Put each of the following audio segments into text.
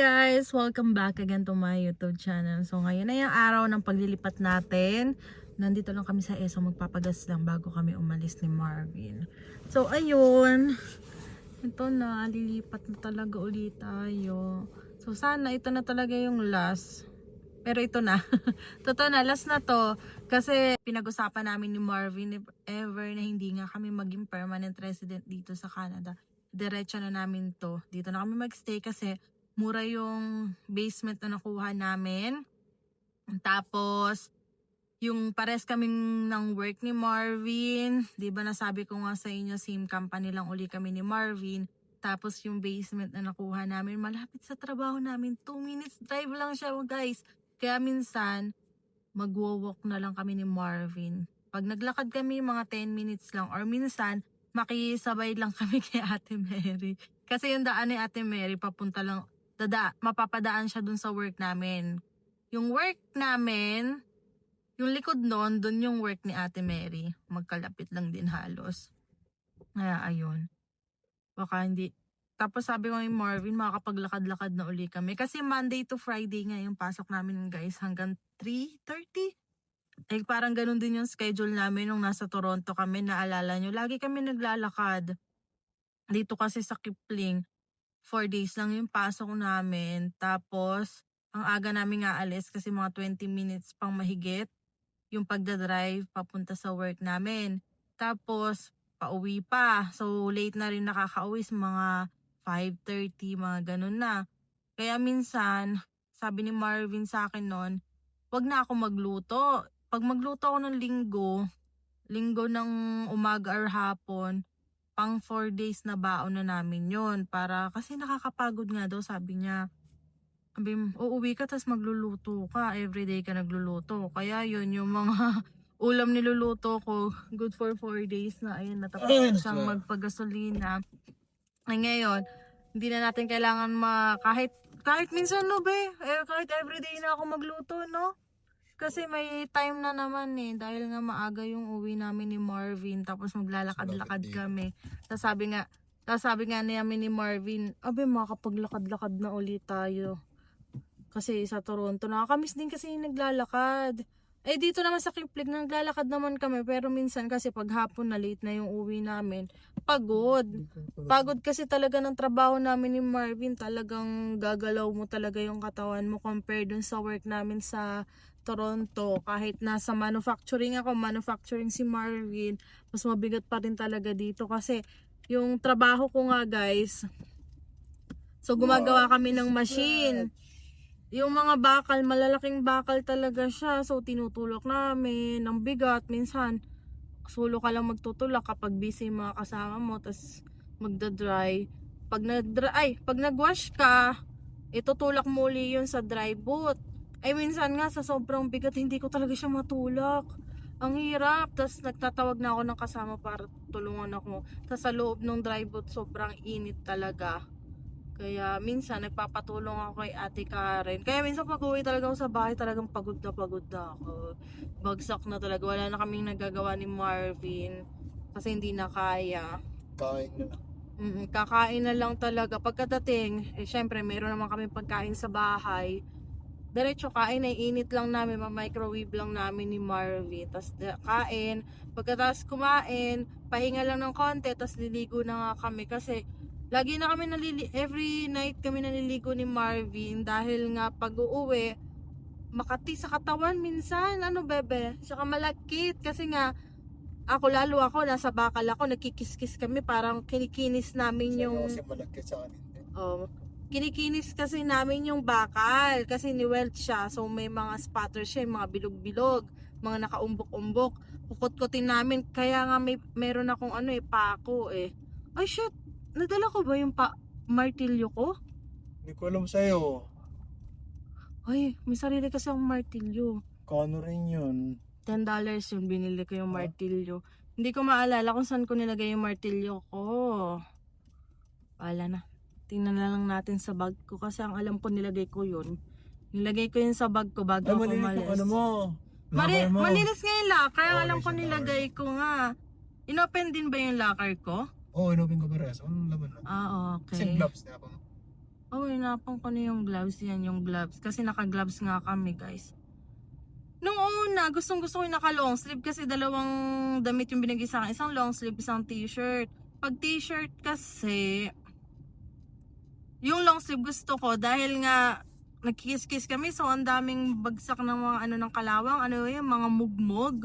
guys! Welcome back again to my YouTube channel. So ngayon na yung araw ng paglilipat natin. Nandito lang kami sa ESO magpapagas lang bago kami umalis ni Marvin. So ayun. Ito na, lilipat na talaga ulit tayo. So sana ito na talaga yung last. Pero ito na. Totoo na, last na to. Kasi pinag-usapan namin ni Marvin ever na hindi nga kami maging permanent resident dito sa Canada. Diretso na namin to. Dito na kami magstay kasi mura yung basement na nakuha namin. Tapos, yung pares kaming ng work ni Marvin. Di ba nasabi ko nga sa inyo, same company lang uli kami ni Marvin. Tapos yung basement na nakuha namin, malapit sa trabaho namin. 2 minutes drive lang siya guys. Kaya minsan, magwo-walk na lang kami ni Marvin. Pag naglakad kami, mga 10 minutes lang. Or minsan, makisabay lang kami kay Ate Mary. Kasi yung daan ni Ate Mary, papunta lang, dada, mapapadaan siya dun sa work namin. Yung work namin, yung likod nun, dun yung work ni Ate Mary. Magkalapit lang din halos. Kaya ayun. Baka hindi. Tapos sabi ko ni Marvin, makakapaglakad-lakad na uli kami. Kasi Monday to Friday nga yung pasok namin guys hanggang 3.30. Eh parang ganun din yung schedule namin nung nasa Toronto kami. Naalala nyo, lagi kami naglalakad. Dito kasi sa Kipling, 4 days lang yung pasok namin. Tapos, ang aga namin nga alis kasi mga 20 minutes pang mahigit yung pagdadrive papunta sa work namin. Tapos, pauwi pa. So, late na rin nakakauwi sa mga 5.30, mga ganun na. Kaya minsan, sabi ni Marvin sa akin noon, wag na ako magluto. Pag magluto ako ng linggo, linggo ng umaga or hapon, pang 4 days na baon na namin yon Para, kasi nakakapagod nga daw, sabi niya. Sabi, uuwi ka, tas magluluto ka. Everyday ka nagluluto. Kaya yun, yung mga ulam niluluto ko, good for 4 days na. Ayun, natapos na siyang magpagasolina. Ay, ngayon, hindi na natin kailangan ma... Kahit, kahit minsan, no, be? Eh, kahit everyday na ako magluto, no? Kasi may time na naman eh. Dahil nga maaga yung uwi namin ni Marvin. Tapos maglalakad-lakad kami. Tapos sabi nga, tapos sabi nga namin ni Marvin, abe makapaglakad-lakad na ulit tayo. Kasi sa Toronto, nakakamiss din kasi yung naglalakad. Eh dito naman sa Kipling, naglalakad naman kami. Pero minsan kasi pag hapon na late na yung uwi namin, pagod. Pagod kasi talaga ng trabaho namin ni Marvin. Talagang gagalaw mo talaga yung katawan mo compared dun sa work namin sa Toronto. Kahit nasa manufacturing ako, manufacturing si Marvin, mas mabigat pa rin talaga dito kasi yung trabaho ko nga guys, so gumagawa kami ng machine. Yung mga bakal, malalaking bakal talaga siya. So, tinutulak namin ng bigat. Minsan, sulo ka lang magtutulak kapag busy yung mga kasama mo. Tapos, magda-dry. Pag nag-dry, ay, pag nag-wash ka, itutulak mo uli yun sa dry boot. Ay, minsan nga, sa sobrang bigat, hindi ko talaga siya matulak. Ang hirap. Tapos, nagtatawag na ako ng kasama para tulungan ako. Tapos, sa loob ng dry boot, sobrang init talaga. Kaya minsan nagpapatulong ako kay Ate Karen. Kaya minsan pag uwi talaga ako sa bahay, talagang pagod na pagod na ako. Bagsak na talaga. Wala na kaming nagagawa ni Marvin. Kasi hindi na kaya. Kain na. Mm, kakain na lang talaga. Pagkadating, eh syempre meron naman kami pagkain sa bahay. Diretso kain, ay init lang namin, ma-microwave lang namin ni Marvin. Tapos kain, pagkatapos kumain, pahinga lang ng konti, tapos liligo na nga kami. Kasi lagi na kami nalili every night kami naliligo ni Marvin dahil nga pag uuwi, makati sa katawan minsan, ano bebe, saka malakit kasi nga ako lalo ako nasa bakal ako nagkikiskis kami. Parang kinikinis namin yung Kasi malaki sa akin. oh, kinikinis kasi namin yung bakal kasi ni weld siya so may mga spatters siya mga bilog-bilog mga nakaumbok-umbok kukut-kutin namin kaya nga may meron akong ano eh pako eh ay shit nadala ko ba yung pa martilyo ko Hindi ko alam sa'yo. ay may sarili kasi akong martilyo Kano rin yun? 10 dollars yung binili ko yung Ah. martilyo. Hindi ko maalala kung saan ko nilagay yung martilyo ko. Wala na. Tingnan na lang natin sa bag ko kasi ang alam ko nilagay ko yun. Nilagay ko yun sa bag ko bago Ay, ako malinis umalis. ano mo. Mari, mo. malinis nga yung locker. Oh, alam ko nilagay ko nga. Inopen din ba yung locker ko? Oo, oh, inopin ko pares. Anong laman na? Ah, Kasi okay. gloves na ako. Oh, hinapan ko na yung gloves. Yan, yung gloves. Kasi naka-gloves nga kami, guys. Nung una, gustong gusto ko yung naka-long sleeve kasi dalawang damit yung binigay sa akin. Isang long sleeve, isang t-shirt. Pag t-shirt kasi, yung long sleeve gusto ko dahil nga nagkikis-kis kami so ang daming bagsak ng mga ano ng kalawang, ano yun, mga mugmog.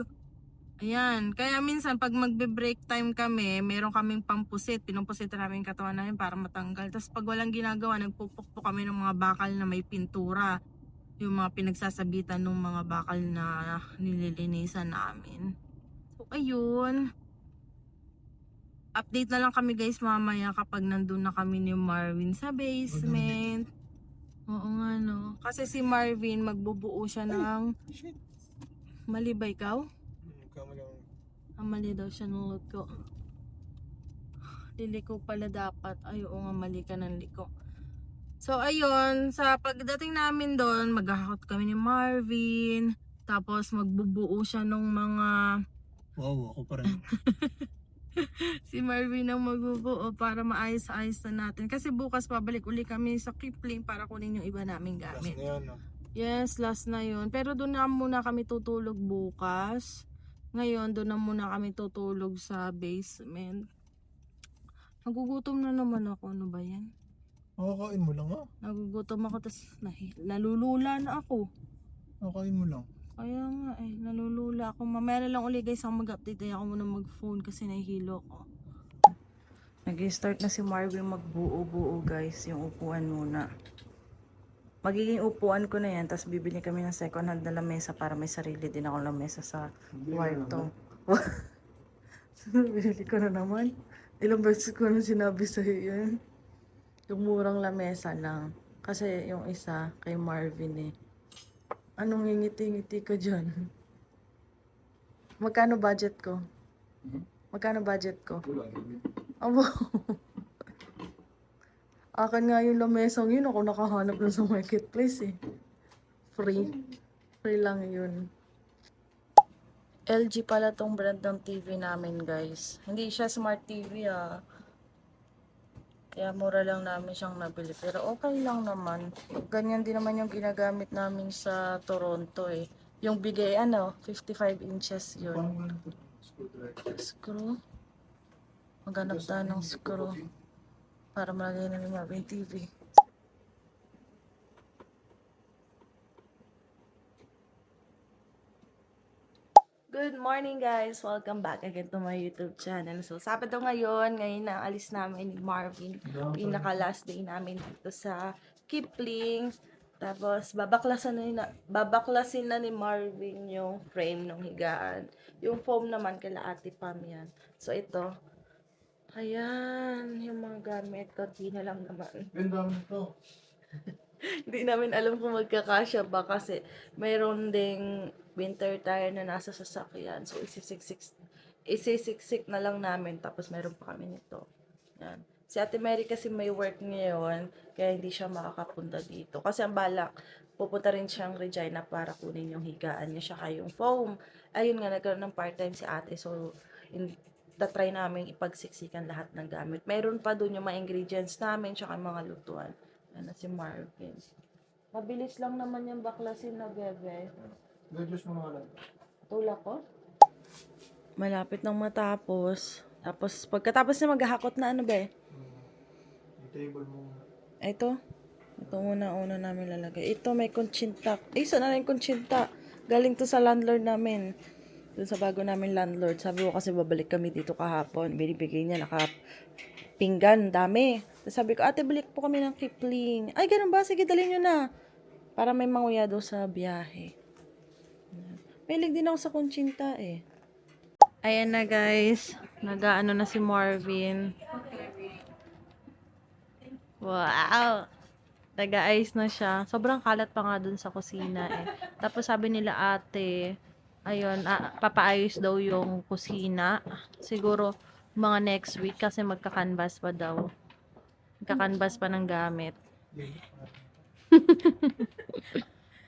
Ayan. Kaya minsan pag magbe-break time kami, meron kaming pampusit. Pinumpusit namin yung katawan namin para matanggal. Tapos pag walang ginagawa, nagpupuk po kami ng mga bakal na may pintura. Yung mga pinagsasabitan ng mga bakal na nililinisan namin. So, ayun. Update na lang kami guys mamaya kapag nandun na kami ni Marvin sa basement. Oo nga no. Kasi si Marvin magbubuo siya ng... Mali ba ikaw? Ang mali daw siya ng load ko. Liliko pala dapat. Ay, oo nga, mali ka ng liko. So, ayun. Sa pagdating namin doon, maghahakot kami ni Marvin. Tapos, magbubuo siya ng mga... Wow, ako pa rin. Si Marvin ang magbubuo para maayos-ayos na natin. Kasi bukas pabalik uli kami sa Kipling para kunin yung iba naming Last gamit. na yan, no? Yes, last na yun. Pero doon na muna kami tutulog bukas. Ngayon, doon na muna kami tutulog sa basement. Nagugutom na naman ako. Ano ba yan? Makakain mo lang, ha? Nagugutom ako, tas nahi- nalulula na ako. Makakain mo lang. Kaya nga eh, nalulula ako. Mamaya na lang uli guys ang mag-update. Ay ako muna mag-phone kasi nahihilo ko. Nag-start na si Marvin magbuo-buo guys, yung upuan muna. Magiging upuan ko na yan, tapos bibili kami ng second hand na lamesa para may sarili din ako lamesa sa kwarto. Bibili ko na naman. Ilang beses ko na sinabi sa'yo yun. Yung murang lamesa lang. Kasi yung isa kay Marvin eh. Anong ngingiti-ngiti ka dyan? Magkano budget ko? Magkano budget ko? Abo. Akin nga yung lamesang yun. Ako nakahanap na sa marketplace eh. Free. Free lang yun. LG pala tong brand ng TV namin guys. Hindi siya smart TV ah. Kaya mura lang namin siyang nabili. Pero okay lang naman. Ganyan din naman yung ginagamit namin sa Toronto eh. Yung bigay ano, 55 inches yun. Screw. Maghanap tayo ng screw. Para malagay na ni Marvin TV. Good morning guys! Welcome back again to my YouTube channel. So, Sabado ngayon, ngayon na alis namin ni Marvin. Pinaka last day namin dito sa Kipling. Tapos, babaklasan na, na, babaklasin na ni Marvin yung frame ng higaan. Yung foam naman kala Ate Pam yan. So, ito. Ayan, yung mga gamit. Konti na lang naman. Ang dami. Hindi namin alam kung magkakasya ba kasi mayroon ding winter tire na nasa sasakyan. So, isisiksik, isisiksik na lang namin. Tapos, meron pa kami nito. Yan. Si Ate Mary kasi may work ngayon, kaya hindi siya makakapunta dito. Kasi ang balak, pupunta rin siyang Regina para kunin yung higaan niya, siya yung foam. Ayun nga, nagkaroon ng part-time si ate. So, in, tatry namin ipagsiksikan lahat ng gamit. Meron pa dun yung mga ingredients namin, tsaka mga lutuan. Na si Marvin. Mabilis lang naman yung baklasin na bebe. Gajos mo nga lang. Tulak ko. Malapit nang matapos. Tapos, pagkatapos na maghahakot na ano be? Yung table mo. Ito. Ito muna una namin lalagay. Ito may kunchinta. Eh, saan na yung kunchinta? Galing to sa landlord namin. Doon sa bago namin landlord. Sabi ko kasi babalik kami dito kahapon. Binibigay niya naka pinggan. Dami. Tapos sabi ko, ate balik po kami ng Kipling. Ay, ganun ba? Sige, dalhin nyo na. Para may manguya daw sa biyahe. Mahilig din ako sa kunchinta eh. Ayan na guys. Nagaano na si Marvin. Wow! Nag-ayos na siya. Sobrang kalat pa nga dun sa kusina eh. Tapos sabi nila ate, ayun, ah, papaayos daw yung kusina. Siguro mga next week kasi magka-canvas pa daw. Magka-canvas pa ng gamit.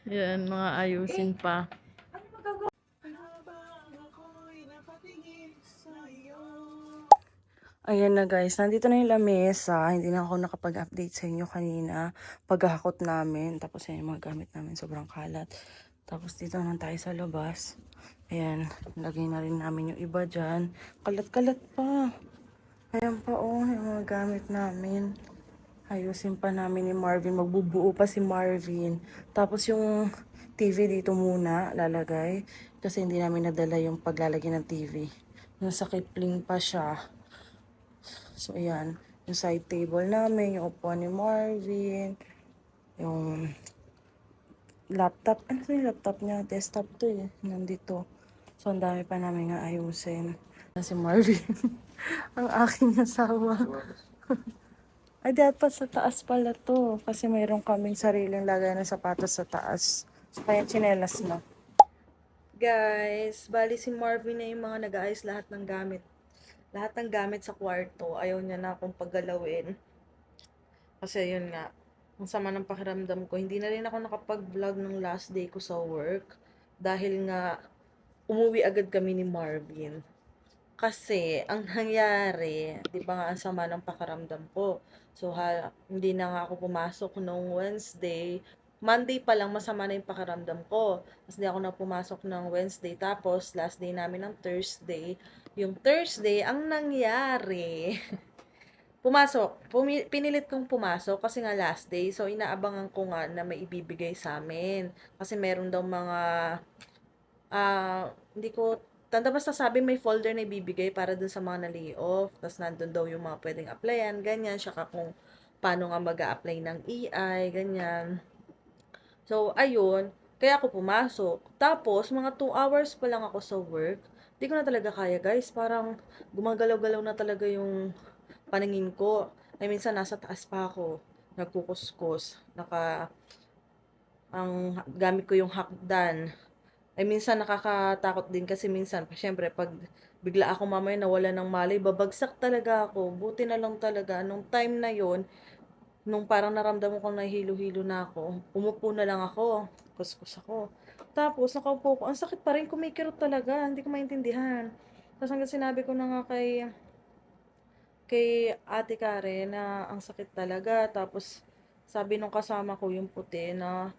Yan, mga ayusin pa. Ayan na guys, nandito na yung lamesa. Hindi na ako nakapag-update sa inyo kanina. Paghahakot namin. Tapos yan yung mga gamit namin. Sobrang kalat. Tapos dito naman tayo sa labas. Ayan, lagay na rin namin yung iba dyan. Kalat-kalat pa. Ayan pa oh, yung mga gamit namin. Ayusin pa namin ni Marvin. Magbubuo pa si Marvin. Tapos yung TV dito muna lalagay. Kasi hindi namin nadala yung paglalagay ng TV. Nasa Kipling pa siya. So, ayan. Yung side table namin, yung upuan ni Marvin, yung laptop. Ano yung laptop niya? Desktop to eh. Nandito. So, ang dami pa namin nga ayusin. Si Marvin. ang aking asawa. Ay, dapat sa taas pala to. Kasi mayroon kaming sariling lagay ng sapatos sa taas. So, kaya chinelas na. Guys, bali si Marvin na yung mga nag-aayos lahat ng gamit lahat ng gamit sa kwarto, ayaw niya na akong paggalawin. Kasi yun nga, ang sama ng pakiramdam ko. Hindi na rin ako nakapag-vlog ng last day ko sa work. Dahil nga, umuwi agad kami ni Marvin. Kasi, ang nangyari, di ba nga, ang sama ng pakiramdam ko. So, ha, hindi na nga ako pumasok nung Wednesday. Monday pa lang, masama na yung pakiramdam ko. Tapos, di ako na pumasok ng Wednesday. Tapos, last day namin ng Thursday. Yung Thursday, ang nangyari, pumasok. Pumi- pinilit kong pumasok kasi nga last day. So, inaabangan ko nga na may ibibigay sa amin. Kasi meron daw mga, ah, hindi ko, tanda basta sabi may folder na ibibigay para dun sa mga na-lay off. Tapos nandun daw yung mga pwedeng applyan, ganyan. Saka kung paano nga mag apply ng EI, ganyan. So, ayun. Kaya ako pumasok. Tapos, mga 2 hours pa lang ako sa work. Di ko na talaga kaya, guys. Parang gumagalaw-galaw na talaga yung paningin ko. Ay, minsan nasa taas pa ako. Nagkukuskus. Naka, ang gamit ko yung hakdan. Ay, minsan nakakatakot din kasi minsan, syempre, pag bigla ako mamaya nawala ng malay, babagsak talaga ako. Buti na lang talaga. Nung time na yon nung parang naramdaman ko na hilo-hilo na ako, umupo na lang ako. Kuskus ako. Tapos, nakaupo ko. Ang sakit pa rin, kumikirot talaga. Hindi ko maintindihan. Tapos hanggang sinabi ko na nga kay kay Ate Karen na ang sakit talaga. Tapos, sabi nung kasama ko yung puti na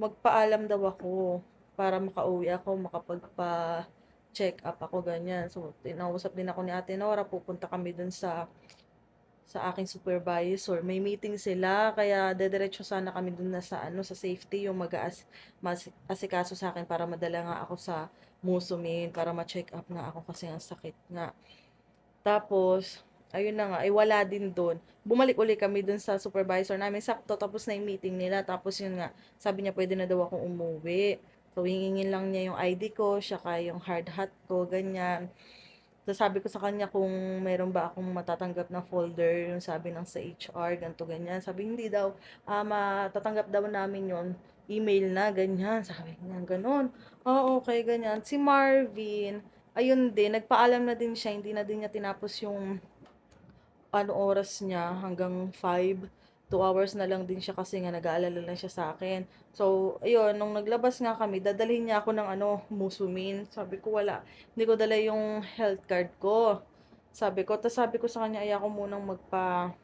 magpaalam daw ako para makauwi ako, makapagpa check up ako, ganyan. So, tinausap din ako ni Ate Nora, pupunta kami dun sa sa aking supervisor. May meeting sila, kaya dediretso sana kami dun na sa, ano, sa safety, yung mag-aas, asikaso sa akin para madala nga ako sa Musumin, para ma-check up nga ako kasi ang sakit nga. Tapos, ayun na nga, ay wala din doon. Bumalik uli kami doon sa supervisor namin. Sakto, tapos na yung meeting nila. Tapos yun nga, sabi niya pwede na daw akong umuwi. So, hingingin lang niya yung ID ko, saka yung hard hat ko, ganyan. Sabi ko sa kanya kung meron ba akong matatanggap na folder, yung sabi ng sa HR, ganto ganyan. Sabi, hindi daw, ah, matatanggap daw namin yon email na, ganyan. Sabi niya, ganun. Oo, okay, ganyan. Si Marvin, ayun din, nagpaalam na din siya, hindi na din niya tinapos yung ano oras niya hanggang 5. 2 hours na lang din siya kasi nga nag-aalala lang siya sa akin. So, ayun, nung naglabas nga kami, dadalhin niya ako ng ano, musumin. Sabi ko, wala. Hindi ko dala yung health card ko. Sabi ko, tapos sabi ko sa kanya, ay ako munang magpa,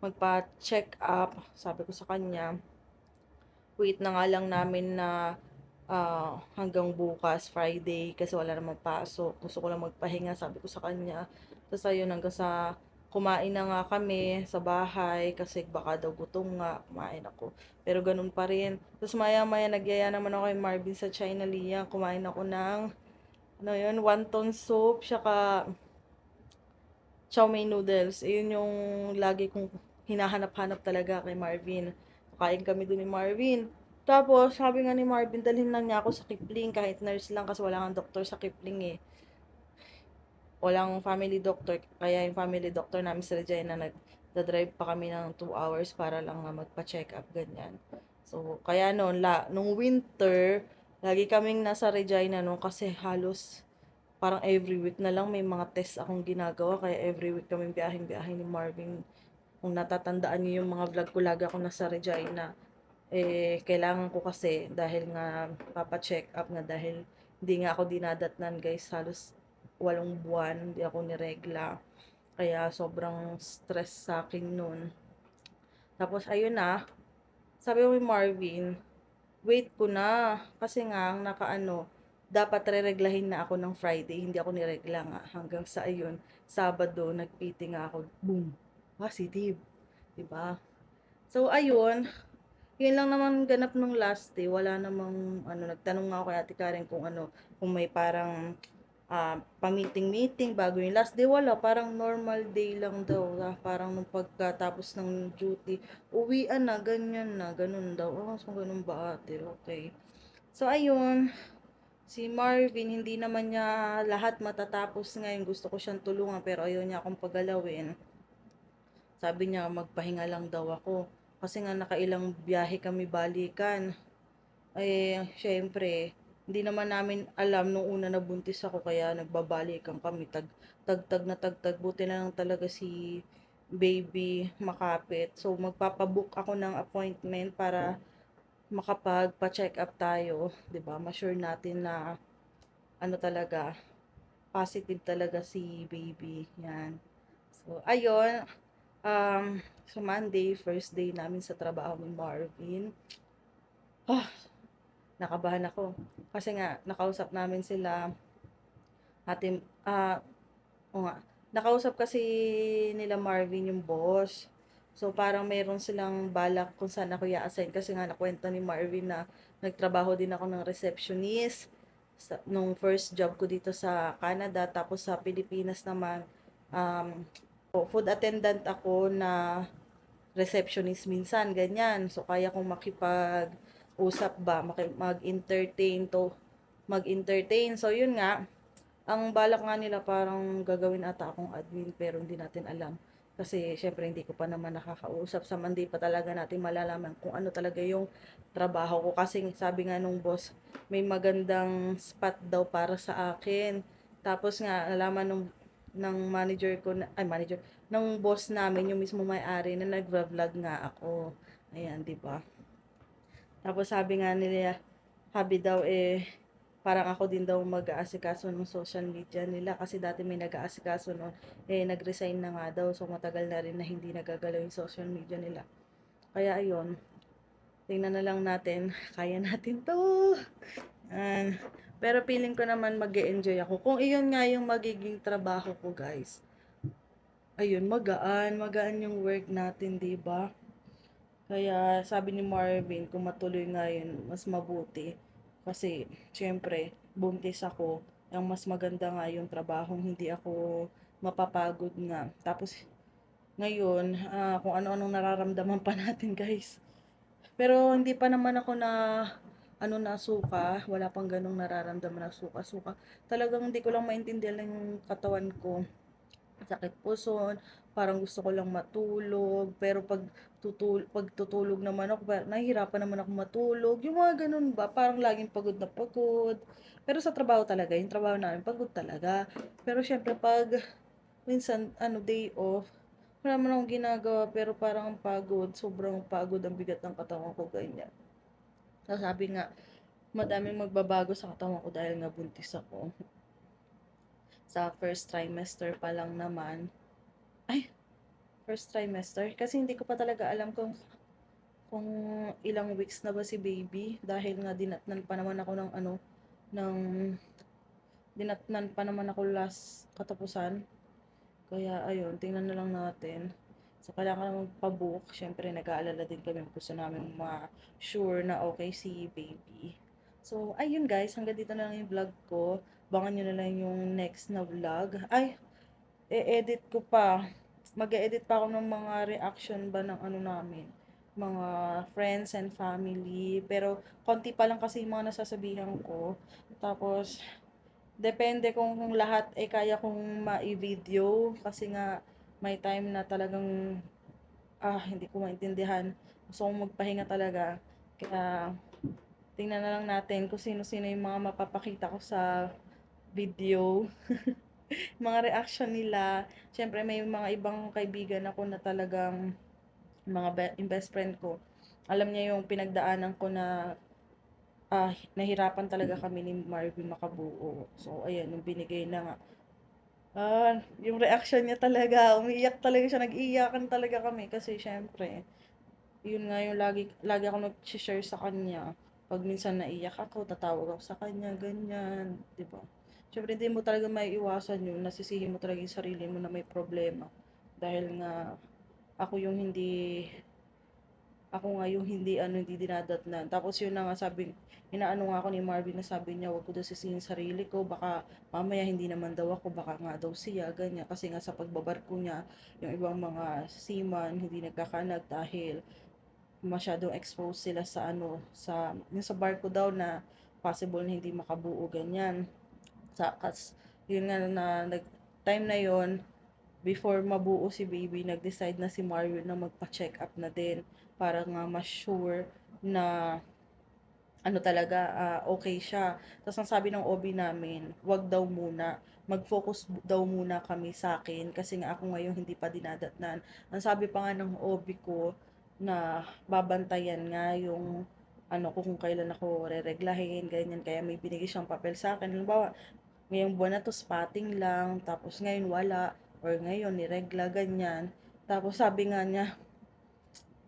magpa-check up. Sabi ko sa kanya, wait na nga lang namin na ah, hanggang bukas, Friday, kasi wala namang pasok. Gusto ko lang magpahinga, sabi ko sa kanya. Tapos ayun, hanggang sa kumain na nga kami sa bahay kasi baka daw gutom nga, kumain ako. Pero ganun pa rin. Tapos maya maya nagyaya naman ako kay Marvin sa China Liang. Kumain ako ng ano yun, wonton soup, saka chow mein noodles. Ayun yung lagi kong hinahanap-hanap talaga kay Marvin. Kain kami dun ni Marvin. Tapos, sabi nga ni Marvin, dalhin lang niya ako sa Kipling kahit nurse lang kasi wala kang doktor sa Kipling eh walang family doctor, kaya yung family doctor namin sa Regina, nag-drive pa kami ng 2 hours para lang magpa-check up, ganyan. So, kaya noon, la, nung winter, lagi kaming nasa Regina noon kasi halos parang every week na lang may mga test akong ginagawa, kaya every week kaming biyaheng-biyahe ni Marvin. Kung natatandaan niyo yung mga vlog ko, lagi ako nasa Regina. Eh, kailangan ko kasi dahil nga papa-check up nga dahil hindi nga ako dinadatnan guys halos walong buwan, hindi ako niregla. Kaya sobrang stress sa akin nun. Tapos ayun na, sabi ko Marvin, wait ko na. Kasi nga, ang nakaano, dapat rereglahin na ako ng Friday. Hindi ako niregla nga. Hanggang sa ayun, Sabado, nag-PT nga ako. Boom! Positive. Diba? So, ayun. Yun lang naman ganap nung last day. Wala namang, ano, nagtanong nga ako kay Ate Karen kung ano, kung may parang ah pa-meeting-meeting bago yung last day. Wala, parang normal day lang daw. ah, parang nung pagkatapos ng duty, uwian na, ganyan na, ganun daw. Oh, so ganun ba ate? Okay. So, ayun. Si Marvin, hindi naman niya lahat matatapos ngayon. Gusto ko siyang tulungan, pero ayaw niya akong pagalawin. Sabi niya, magpahinga lang daw ako. Kasi nga nakailang biyahe kami balikan. Eh, syempre, hindi naman namin alam nung una na buntis ako kaya nagbabalikan kami. Tag, tagtag na tagtag. Buti na lang talaga si baby makapit. So, magpapabook ako ng appointment para makapagpa-check up tayo. 'di ba Ma-sure natin na ano talaga, positive talaga si baby. Yan. So, ayun. Um, sa Monday, first day namin sa trabaho ni Marvin. Ah, nakabahan ako. Kasi nga, nakausap namin sila. Ate, ah, o nga, nakausap kasi nila Marvin yung boss. So, parang meron silang balak kung saan ako i-assign. Kasi nga, nakwento ni Marvin na nagtrabaho din ako ng receptionist sa, nung first job ko dito sa Canada. Tapos sa Pilipinas naman, um, food attendant ako na receptionist minsan, ganyan. So, kaya kong makipag-usap ba, mag-entertain to, mag-entertain. So, yun nga, ang balak nga nila parang gagawin ata akong admin, pero hindi natin alam. Kasi, syempre, hindi ko pa naman nakakausap. Sa Monday pa talaga natin malalaman kung ano talaga yung trabaho ko. Kasi, sabi nga nung boss, may magandang spot daw para sa akin. Tapos nga, nalaman nung ng manager ko, na, ay manager, ng boss namin, yung mismo may-ari na nag-vlog nga ako. Ayan, di ba? Tapos sabi nga nila, habi daw eh, parang ako din daw mag-aasikaso ng social media nila kasi dati may nag-aasikaso noon, eh nag-resign na nga daw, so matagal na rin na hindi nagagalaw yung social media nila. Kaya ayun, tingnan na lang natin, kaya natin to. Yan. Pero feeling ko naman mag enjoy ako. Kung iyon nga yung magiging trabaho ko, guys. Ayun, magaan. Magaan yung work natin, di ba? Kaya sabi ni Marvin, kung matuloy nga yun, mas mabuti. Kasi, syempre, buntis ako. Ang mas maganda nga yung trabahong hindi ako mapapagod nga. Tapos, ngayon, ah, kung ano-anong nararamdaman pa natin, guys. Pero, hindi pa naman ako na ano na suka, wala pang ganong nararamdaman na suka-suka. Talagang hindi ko lang maintindihan yung katawan ko. Sakit puson, parang gusto ko lang matulog, pero pag tutul pag tutulog naman ako, nahihirapan naman ako matulog. Yung mga ganun ba, parang laging pagod na pagod. Pero sa trabaho talaga, yung trabaho namin, pagod talaga. Pero syempre pag minsan, ano, day off, wala man akong ginagawa, pero parang ang pagod, sobrang pagod, ang bigat ng katawan ko, ganyan. So, sabi nga, madaming magbabago sa katawan ko dahil nga buntis ako. Sa first trimester pa lang naman. Ay, first trimester. Kasi hindi ko pa talaga alam kung kung ilang weeks na ba si baby. Dahil nga dinatnan pa naman ako ng ano, ng dinatnan pa naman ako last katapusan. Kaya ayun, tingnan na lang natin. So, kailangan magpabook. Siyempre, nag-aalala din kami. Gusto namin ma-sure na okay si baby. So, ayun guys. Hanggang dito na lang yung vlog ko. Bangan nyo na lang yung next na vlog. Ay, e-edit ko pa. Mag-edit pa ako ng mga reaction ba ng ano namin. Mga friends and family. Pero, konti pa lang kasi yung mga nasasabihan ko. Tapos, depende kung, kung lahat ay kaya kong ma-video. Kasi nga, may time na talagang ah, hindi ko maintindihan. Gusto kong magpahinga talaga. Kaya tingnan na lang natin kung sino-sino yung mga mapapakita ko sa video. mga reaction nila. Siyempre may mga ibang kaibigan ako na talagang mga be- best friend ko. Alam niya yung pinagdaanan ko na ah, nahirapan talaga kami ni Marvin makabuo. So, ayan, yung binigay na nga Ah, yung reaction niya talaga, umiiyak talaga siya, nag-iiyakan talaga kami kasi syempre, yun nga yung lagi, lagi ako nag-share sa kanya. Pag minsan naiyak ako, tatawag ako sa kanya, ganyan, di ba? Syempre, hindi mo talaga maiiwasan yun, nasisihin mo talaga yung sarili mo na may problema. Dahil nga, ako yung hindi, ako nga yung hindi, ano, hindi dinadatnan. Tapos yun na nga sabi, inaano nga ako ni Marvin na sabi niya, wag ko daw sisihin sarili ko, baka mamaya hindi naman daw ako, baka nga daw siya, ganyan. Kasi nga sa pagbabarko niya, yung ibang mga seaman, hindi nagkakanag dahil masyadong exposed sila sa ano, sa, yung sa barko daw na possible na hindi makabuo, ganyan. Sa, kas, yun nga na, nag, time na yon before mabuo si baby, nag-decide na si Mario na magpa-check up na din para nga mas sure na ano talaga, ah, okay siya. Tapos ang sabi ng OB namin, wag daw muna, mag-focus daw muna kami sa akin kasi nga ako ngayon hindi pa dinadatnan. Ang sabi pa nga ng OB ko na babantayan nga yung ano ko kung kailan ako rereglahin, ganyan. Kaya may binigay siyang papel sa akin. Halimbawa, ngayong buwan na to spotting lang, tapos ngayon wala, or ngayon niregla, ganyan. Tapos sabi nga niya,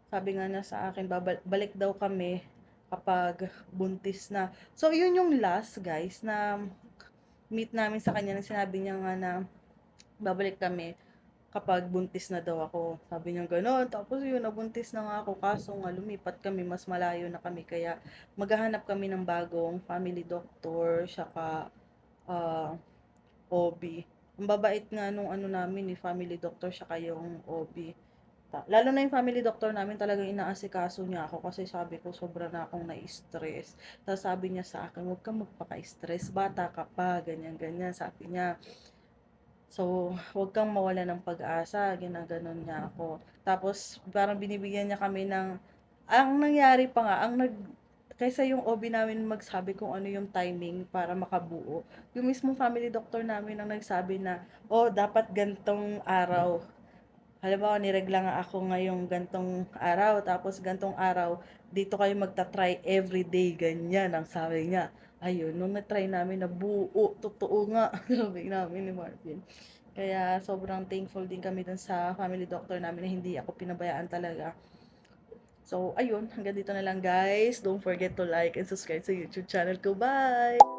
sabi nga niya sa akin, balik daw kami kapag buntis na. So, yun yung last, guys, na meet namin sa kanya na sinabi niya nga na babalik kami kapag buntis na daw ako. Sabi niya gano'n. Tapos yun, nabuntis na nga ako. Kaso nga, lumipat kami, mas malayo na kami. Kaya, maghahanap kami ng bagong family doctor, saka ah, OB. Ang babait nga nung ano namin, ni family doctor, saka yung OB. Lalo na yung family doctor namin talagang inaasikaso niya ako kasi sabi ko sobra na akong na-stress. Tapos sabi niya sa akin, huwag kang magpaka-stress, bata ka pa, ganyan-ganyan, sabi niya. So, huwag kang mawala ng pag-asa, ginaganon niya ako. Tapos, parang binibigyan niya kami ng, ang nangyari pa nga, ang nag, kaysa yung OB namin magsabi kung ano yung timing para makabuo, yung mismong family doctor namin ang nagsabi na, oh, dapat gantong araw halimbawa niregla nga ako ngayong gantong araw, tapos gantong araw, dito kayo magta-try everyday, ganyan ang sabi niya. Ayun, nung na-try namin na buo, totoo nga, sabi namin ni Marvin. Kaya sobrang thankful din kami dun sa family doctor namin na hindi ako pinabayaan talaga. So, ayun, hanggang dito na lang guys. Don't forget to like and subscribe sa YouTube channel ko. Bye!